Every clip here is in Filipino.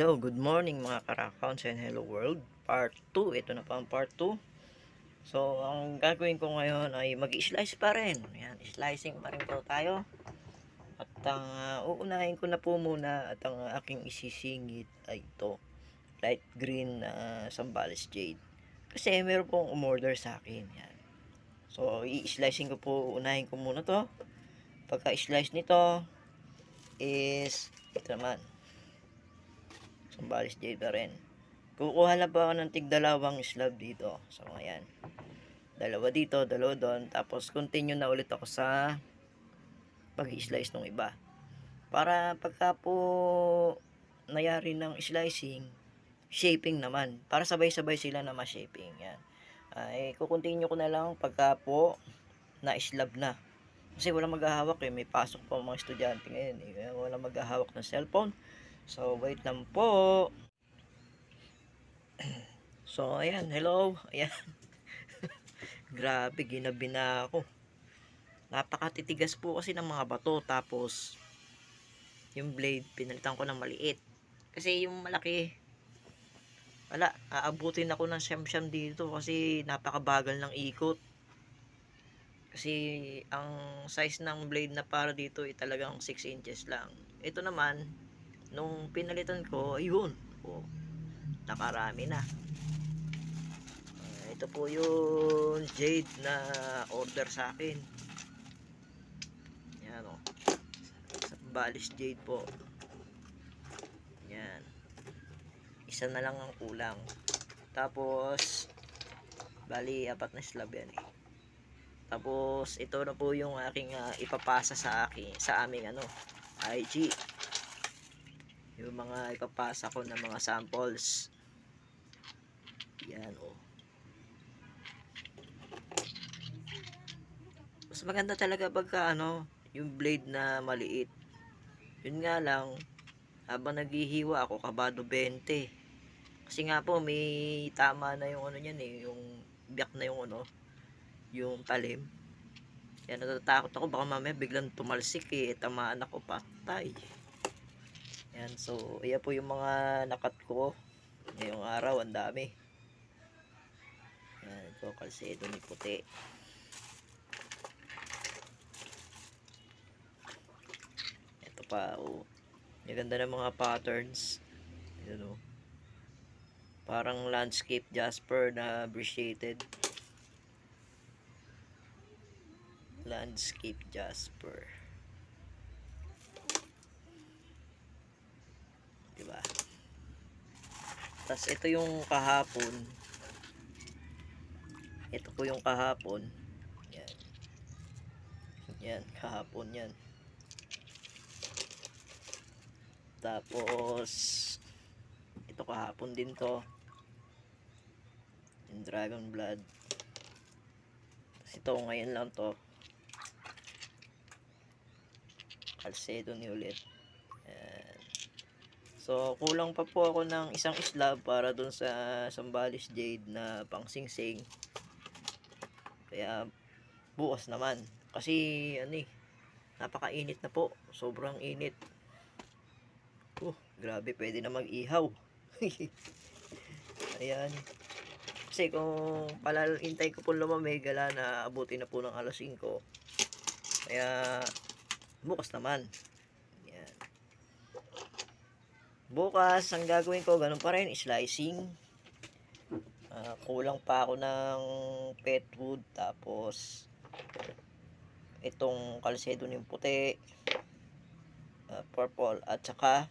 Hello, good morning mga karakons and hello world. Part 2, ito na pa ang part 2. So, ang gagawin ko ngayon ay mag-slice pa rin. Yan, slicing pa rin po tayo. At ang uh, uunahin ko na po muna at ang aking isisingit ay ito. Light green na Sambales Jade. Kasi meron pong umorder sa akin. Yan. So, i-slicing ko po, unahin ko muna to. Pagka-slice nito is ito naman. Sambales Jade pa rin. Kukuha lang pa ako ng tigdalawang slab dito. So, ayan. Dalawa dito, dalawa doon. Tapos, continue na ulit ako sa pag-slice ng iba. Para pagka po nayari ng slicing, shaping naman. Para sabay-sabay sila na ma-shaping. Yan. Ay, kukontinue ko na lang pagka po na-slab na. Kasi wala maghahawak eh. May pasok pa mga estudyante ngayon eh. Kaya wala maghahawak ng cellphone. So, wait lang po. So, ayan. Hello. Ayan. Grabe, ginabi na ako. Napakatitigas po kasi ng mga bato. Tapos, yung blade, pinalitan ko ng maliit. Kasi yung malaki, wala, aabutin ako ng siyam-siyam dito kasi napakabagal ng ikot. Kasi ang size ng blade na para dito ay talagang 6 inches lang. Ito naman, nung pinalitan ko, ayun, oh, nakarami na. Ah, ito po yung jade na order sa akin. Yan o. Sa balis jade po. Yan. Isa na lang ang kulang. Tapos, bali, apat na slab yan eh. Tapos, ito na po yung aking ah, ipapasa sa akin, sa aming ano, IG. Yung mga ipapasa ko ng mga samples. Yan, oh. Mas maganda talaga pagka, ano, yung blade na maliit. Yun nga lang, habang naghihiwa ako, kabado 20. Kasi nga po, may tama na yung ano niyan eh, yung biyak na yung ano, yung talim. Kaya natatakot ako, baka mamaya biglang tumalsik eh, tamaan ako patay. Yan, so, ayan po yung mga nakat ko. Ngayong araw, ang dami. Yan, ito, kalsedo ni puti. Ito pa, oh. Ang ganda ng mga patterns. Yan, oh. Parang landscape jasper na appreciated. Landscape jasper. Tapos ito yung kahapon. Ito po yung kahapon. Yan. Yan, kahapon yan. Tapos ito kahapon din to. Yung dragon blood. Tapos ito ngayon lang to. Calcedo ni ulit. So, kulang pa po ako ng isang slab para dun sa Sambales Jade na pang sing-sing. Kaya, bukas naman. Kasi, ano eh, napakainit na po. Sobrang init. Oh, grabe, pwede na mag-ihaw. Ayan. Kasi kung palalintay ko po lumamig, gala na abutin na po ng alas 5. Kaya, bukas naman. Yan. Bukas, ang gagawin ko, ganun pa rin, slicing. Ah, kulang pa ako ng pet wood, tapos itong kalsedo ng puti, ah, purple, at saka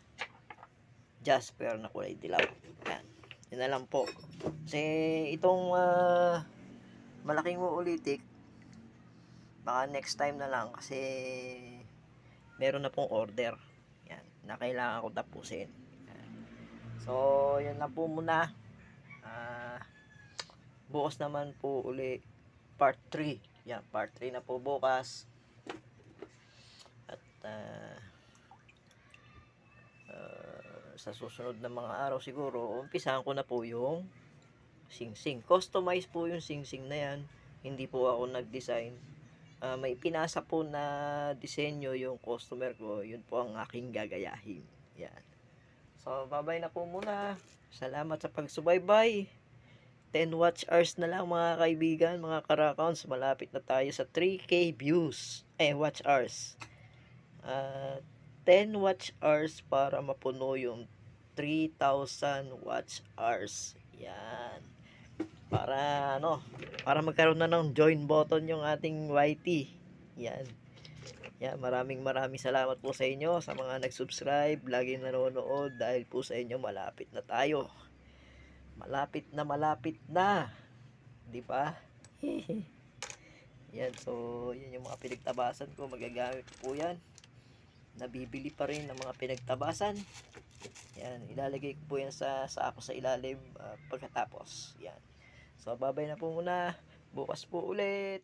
jasper na kulay dilaw. Yan. Yun na lang po. Kasi itong ah, malaking uulitik, baka next time na lang kasi meron na pong order. Yan, na kailangan ko tapusin. Yan. So, yun na po muna. Ah, bukas naman po uli part 3. Yan, part 3 na po bukas. At ah, ah, sa susunod na mga araw siguro, umpisahan ko na po yung sing-sing. Customize po yung sing-sing na yan. Hindi po ako nag-design ah, may pinasa po na disenyo yung customer ko, yun po ang aking gagayahin. Yan. So, babay na po muna. Salamat sa pagsubaybay. 10 watch hours na lang mga kaibigan, mga karakons. Malapit na tayo sa 3K views. Eh, watch hours. Ah, 10 watch hours para mapuno yung 3,000 watch hours. Yan. Para ano, para magkaroon na ng join button yung ating YT. Yan. Yan, maraming maraming salamat po sa inyo sa mga nag-subscribe, laging nanonood dahil po sa inyo malapit na tayo. Malapit na malapit na. 'Di ba? yan, so yan yung mga pinagtabasan ko, magagamit ko po yan. Nabibili pa rin ng mga pinagtabasan. Yan, ilalagay ko po yan sa sako sa ilalim ah, pagkatapos. Yan. So, babay na po muna. Bukas po ulit.